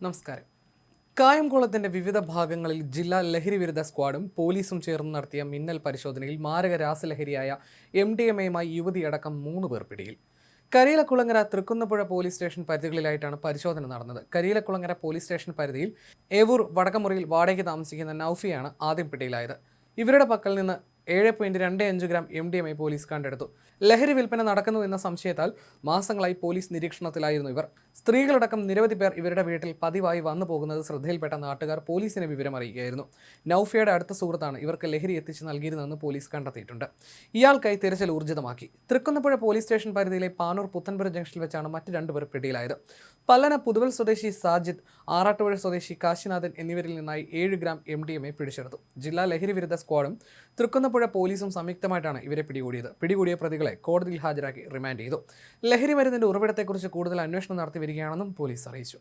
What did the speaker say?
നമസ്കാരം. കായംകുളത്തിന്റെ വിവിധ ഭാഗങ്ങളിൽ ജില്ലാ ലഹരി വിരുദ്ധ സ്ക്വാഡും പോലീസും ചേർന്ന് നടത്തിയ മിന്നൽ പരിശോധനയിൽ മാരക രാസലഹരിയായ എം ഡി എം എയുമായി യുവതിയടക്കം മൂന്ന് പേർ പിടിയിൽ. കരിയിലക്കുളങ്ങര തൃക്കുന്നപ്പുഴ പോലീസ് സ്റ്റേഷൻ പരിധികളിലായിട്ടാണ് പരിശോധന നടന്നത്. കരിയിലക്കുളങ്ങര പോലീസ് സ്റ്റേഷൻ പരിധിയിൽ ഏവൂർ വടക്കമുറിയിൽ വാടകയ്ക്ക് താമസിക്കുന്ന നൌഫിയാണ് ആദ്യം പിടിയിലായത്. ഇവരുടെ പക്കൽ നിന്ന് ഏഴ് പോയിന്റ് രണ്ട് അഞ്ച് gram M D M A police കണ്ടെടുത്തു. ലഹരി വിൽപ്പന നടക്കുന്നു എന്ന സംശയത്താൽ മാസങ്ങളായി പോലീസ് നിരീക്ഷണത്തിലായിരുന്നു ഇവർ. സ്ത്രീകളടക്കം നിരവധി പേർ ഇവരുടെ വീട്ടിൽ പതിവായി വന്നു പോകുന്നത് ശ്രദ്ധയിൽപ്പെട്ട നാട്ടുകാർ പോലീസിനെ വിവരം അറിയിക്കുകയായിരുന്നു. നൌഫിയയുടെ അടുത്ത സുഹൃത്താണ് ഇവർക്ക് ലഹരി എത്തിച്ച് നൽകിയിരുന്നതെന്ന് പോലീസ് കണ്ടെത്തിയിട്ടുണ്ട്. ഇയാൾക്കായി തിരച്ചിൽ ഊർജിതമാക്കി. തൃക്കുന്നപ്പുഴ പോലീസ് സ്റ്റേഷൻ പരിധിയിലെ പാനൂർ പുത്തൻപുര ജംഗ്ഷനിൽ വെച്ചാണ് മറ്റ് രണ്ടുപേർ പിടിയിലായത്. പല്ലന പുതുവൽ സ്വദേശി സാജിദ് ആറാട്ടുപുഴ സ്വദേശി കാശിനാഥൻ എന്നിവരിൽ നിന്നായി ഏഴ് gram M D M A പിടിച്ചെടുത്തു. ജില്ലാ ലഹരി വിരുദ്ധ സ്ക്വാഡും തൃക്കുന്നപ്പുഴ പോലീസും സംയുക്തമായിട്ടാണ് ഇവരെ പിടികൂടിയത്. പിടികൂടിയ പ്രതികളെ കോടതിയിൽ ഹാജരാക്കി റിമാൻഡ് ചെയ്തു. ലഹരി മരുന്നിന്റെ ഉറവിടത്തെക്കുറിച്ച് കൂടുതൽ അന്വേഷണം നടത്തി വരികയാണെന്നും പോലീസ് അറിയിച്ചു.